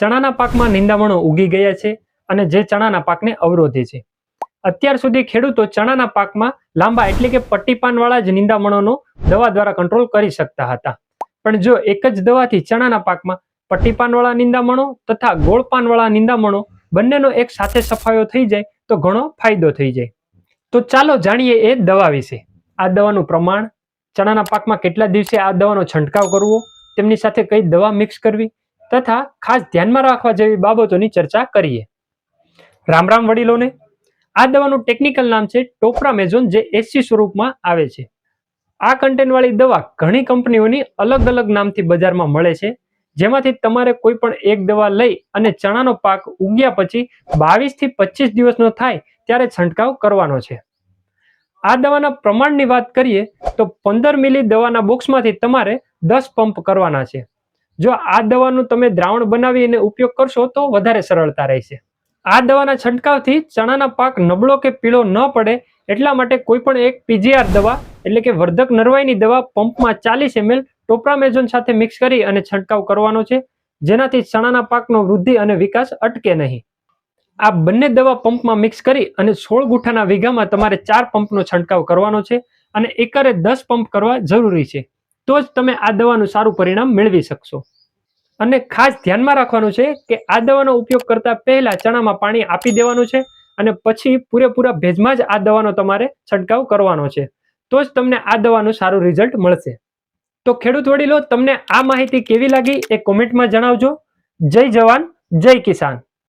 ચણાના પાકમાં નિંદામણો ઉગી ગયા છે અને જે ચણાના પાકને અવરોધે છે. અત્યાર સુધી ખેડૂતો ચણાના પાકમાં લાંબા એટલે કે પટ્ટીપાનવાળા જ નિંદામણોનો દવા દ્વારા કંટ્રોલ કરી શકતા હતા. પણ જો એક જ દવાથી ચણાના પાકમાં પટ્ટીપાનવાળા નિંદામણો તથા ગોળપાનવાળા નિંદામણો બંનેનો એક સાથે સફાયો થઈ જાય તો ઘણો ફાયદો થઈ જાય. તો ચાલો જાણીએ એ દવા વિશે. આ દવાનું પ્રમાણ, ચણાના પાકમાં કેટલા દિવસે આ દવાનો છંટકાવ કરવો, તેમની સાથે કઈ દવા મિક્સ કરવી તથા ખાસ ધ્યાનમાં રાખવા જેવી બાબતોની ચર્ચા કરીએ. રામ રામ વડીલોને, આ દવાનું ટેકનિકલ નામ છે ટોપ્રામેઝોન જે એસી સ્વરૂપમાં આવે છે. આ કન્ટેન્ટ વાળી દવા ઘણી કંપનીઓની અલગ અલગ નામથી બજારમાં મળે છે, જેમાંથી તમારે કોઈ પણ એક દવા લઈ અને ચણાનો પાક ઉગ્યા પછી બાવીસથી પચીસ દિવસનો થાય ત્યારે છંટકાવ કરવાનો છે. આ દવાના પ્રમાણની વાત કરીએ તો પંદર મિલી દવાના બોક્સમાંથી તમારે દસ પંપ કરવાના છે. જો આ દવાનું તમે દ્રાવણ બનાવી અને ઉપયોગ કરશો તો વધારે સરળતા રહેશે. આ દવાના છંટકાવથી ચણાના પાક નબળો કે પીળો ન પડે એટલા માટે કોઈ પણ એક પીજીઆર દવા એટલે કે વર્ધક નરવાઈની દવા પંપમાં ચાલીસ એમએલ ટોપ્રામેઝોન સાથે મિક્સ કરી અને છંટકાવ કરવાનો છે, જેનાથી ચણાના પાકનો વૃદ્ધિ અને વિકાસ અટકે નહીં. આ બંને દવા પંપમાં મિક્સ કરી અને સોળ ગુઠાના વીઘામાં તમારે ચાર પંપનો છંટકાવ કરવાનો છે અને એકરે દસ પંપ કરવા જરૂરી છે. તો જ તમે આ દવાનું સારું પરિણામ મેળવી શકશો. અને ખાસ ધ્યાનમાં રાખવાનું છે કે આ દવાનો ઉપયોગ કરતા પહેલા ચણામાં પાણી આપી દેવાનું છે અને પછી પૂરેપૂરા ભેજમાં જ આ દવાનો તમારે છંટકાવ કરવાનો છે. તો જ તમને આ દવાનું સારું રિઝલ્ટ મળશે. તો ખેડૂત વડીલો તમને આ માહિતી કેવી લાગી એ કોમેન્ટમાં જણાવજો. જય જવાન, જય કિસાન.